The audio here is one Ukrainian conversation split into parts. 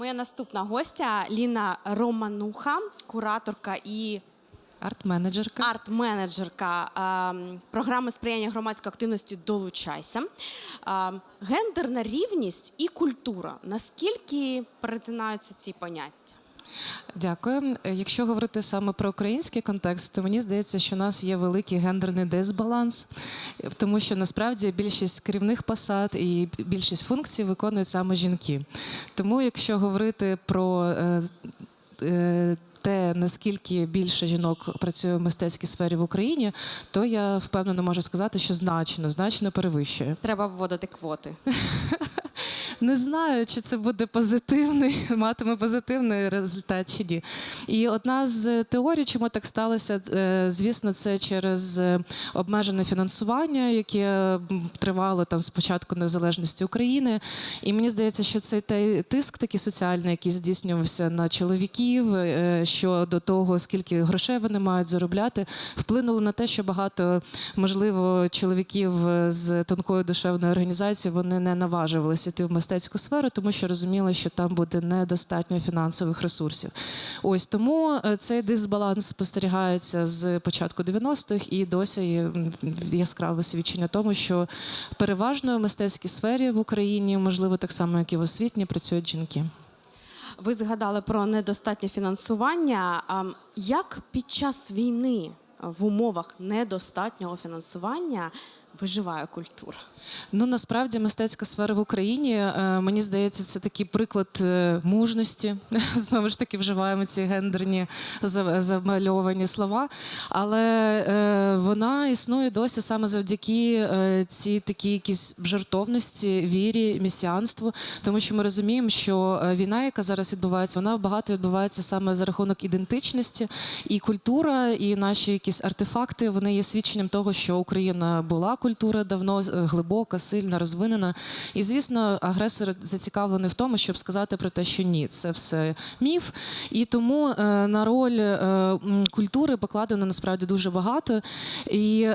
Моя наступна гостя Ліна Романуха, кураторка і Арт-менеджерка. арт-менеджерка е, програми сприяння громадської активності Долучайся. Е, Гендерна рівність і культура. Наскільки перетинаються ці поняття? Дякую. Е, Якщо говорити саме про український контекст, то мені здається, що у нас є великий гендерний дисбаланс, е, тому що насправді більшість керівних посад і більшість функцій виконують саме жінки. Тому, якщо говорити про е, те, наскільки більше жінок працює в мистецькій сфері в Україні, то я впевнено можу сказати, що значно, значно перевищує. Треба вводити квоти. Не знаю, чи це буде позитивний, матиме позитивний результат чи ні. І одна з теорій, чому так сталося, е, звісно, це через е, обмежене фінансування, яке тривало там з початку незалежності України. І мені здається, що цей тиск такий соціальний, який здійснювався на чоловіків е, щодо того, скільки грошей вони мають заробляти, вплинуло на те, що багато можливо чоловіків з тонкою душевною організацією вони не наважувалися йти в мистецьку сферу, тому що розуміли, що там буде недостатньо фінансових ресурсів. Ось тому е, цей дисбаланс спостерігається з початку 90-х і досі яскраве свідчення тому, що переважно в мистецькій сфері в Україні, можливо, так само, як і в освітній, працюють жінки. Ви згадали про недостатнє фінансування. Як під час війни в умовах недостатнього фінансування виживає культура? Ну насправді мистецька сфера в Україні, е, мені здається, це такий приклад е, мужності. Знову ж таки, вживаємо ці гендерні замальовані слова. Але е, вона існує досі саме завдяки цій такій якійсь жертовності, вірі, місіанству. Тому що ми розуміємо, що війна, яка зараз відбувається, вона багато відбувається саме за рахунок ідентичності, і культура, і наші якісь артефакти вони є свідченням того, що Україна була культура давно е, глибока, сильна, розвинена. І звісно, агресор зацікавлений в тому, щоб сказати про те, що ні, це все міф. І тому е, на роль е, культури покладено насправді дуже багато. І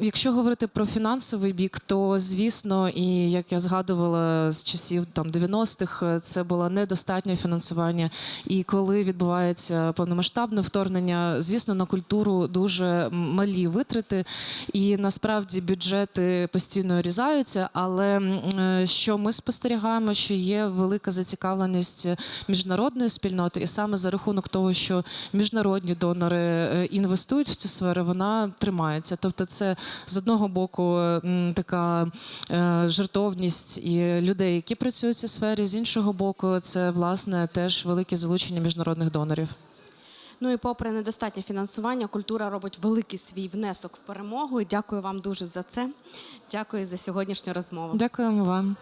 якщо говорити про фінансовий бік, то звісно, і як я згадувала з часів там 90-х, е, це було недостатнє фінансування. І коли відбувається повномасштабне вторгнення, звісно, на культуру дуже малі витрати, і насправді бюджети постійно різаються. Але е, що ми спостерігаємо, що є велика зацікавленість міжнародної спільноти, і саме за рахунок того, що міжнародні донори е, інвестують в цю сферу, вона тримається. Тобто, це з одного боку е, така жертовність і людей, які працюють в цій сфері, з іншого боку, це власне теж велике залучення міжнародних донорів. Ну і попри недостатнє фінансування, культура робить великий свій внесок в перемогу. І Дякую вам дуже за це. Дякую за сьогоднішню розмову. Дякуємо вам.